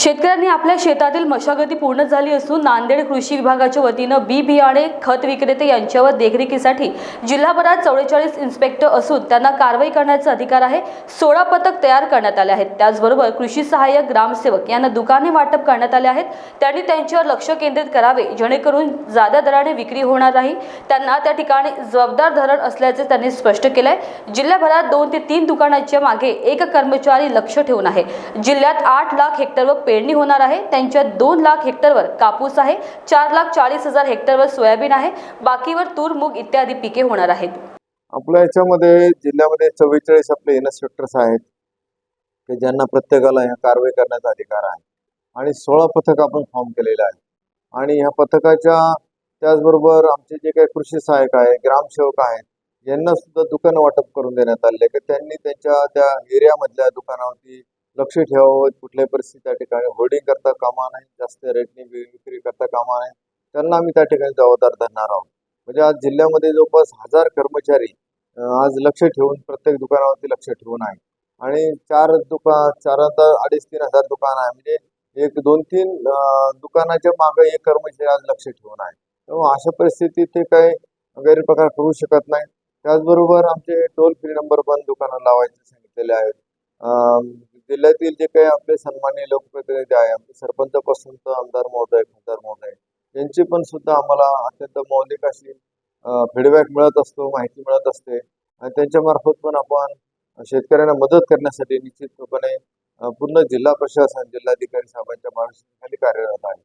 शेतकऱ्यांनी आपल्या शेतातील मशागती पूर्ण झाली असून नांदेड कृषी विभागाच्या वतीनं बी बियाणे खत विक्रेते यांच्यावर देखरेखीसाठी जिल्हाभरात चौवेचाळीस इन्स्पेक्टर असून त्यांना कारवाई करण्याचा अधिकार आहे. सोळा पथक तयार करण्यात आले आहेत. त्याचबरोबर कृषी सहाय्यक ग्रामसेवक यांना दुकाने वाटप करण्यात आले आहेत. त्यांनी त्यांच्यावर लक्ष केंद्रित करावे जेणेकरून जादा दराने विक्री होणार नाही. त्यांना त्या ठिकाणी जबाबदार धरण असल्याचे त्यांनी स्पष्ट केलंय. जिल्ह्याभरात दोन ते तीन दुकानाच्या मागे एक कर्मचारी लक्ष ठेवून आहे. जिल्ह्यात आठ लाख हेक्टरवर पेरणी होणार आहे. त्यांच्या दोन लाख हेक्टरवर कापूस आहे. चार लाख चाळीस हजार हेक्टरवर सोयाबीन आहे. बाकीवर तूर मूग इत्यादी पिके होणार आहेत. आपल्या याच्यामध्ये जिल्ह्यामध्ये चव्वेचाळीस आपले इन्स्पेक्टर्स आहेत. की ज्यांना प्रत्येकाला ह्या कारवाई करण्याचा अधिकार आहे. आणि सोळा पथक आपण फॉर्म केलेलं आहे आणि ह्या पथकाच्या त्याचबरोबर आमचे जे काही कृषी सहाय्यक आहे ग्रामसेवक आहेत यांना सुद्धा दुकानं वाटप करून देण्यात आले की त्यांनी त्यांच्या त्या एरियामधल्या दुकानावरती लक्ष ठेवावं कुठल्याही परिस्थिती त्या ठिकाणी होर्डिंग करता कामा नाही जास्त रेटने विक्री करता कामा नाही त्यांना आम्ही त्या ठिकाणी जबाबदार धरणार आहोत. म्हणजे आज जिल्ह्यामध्ये जवळपास हजार कर्मचारी आज लक्ष ठेवून प्रत्येक दुकानावरती लक्ष ठेवून आहे आणि चार दुकान चार अडीच तीन हजार दुकान आहे. म्हणजे एक दोन तीन दुकानाच्या मागे एक कर्मचारी आज लक्ष ठेवून आहे. तेव्हा अशा परिस्थितीत ते काही गैरप्रकार करू शकत नाही. त्याचबरोबर आमचे टोल फ्री नंबर पण दुकानं लावायचे सांगितलेले आहेत. जिल्ह्यातील जे काही आपले सन्मान्य लोकप्रतिनिधी आहे आमचे सरपंचापासून तर आमदार महोदय खासदार महोदय यांची पण सुद्धा आम्हाला अत्यंत मौलिक अशी फीडबॅक मिळत असतो माहिती मिळत असते. आणि त्यांच्या मार्फत पण आपण शेतकऱ्यांना मदत करण्यासाठी निश्चितपणे पूर्ण जिल्हा प्रशासन जिल्हाधिकारी साहेबांच्या मार्गदर्शनाखाली कार्यरत आहे.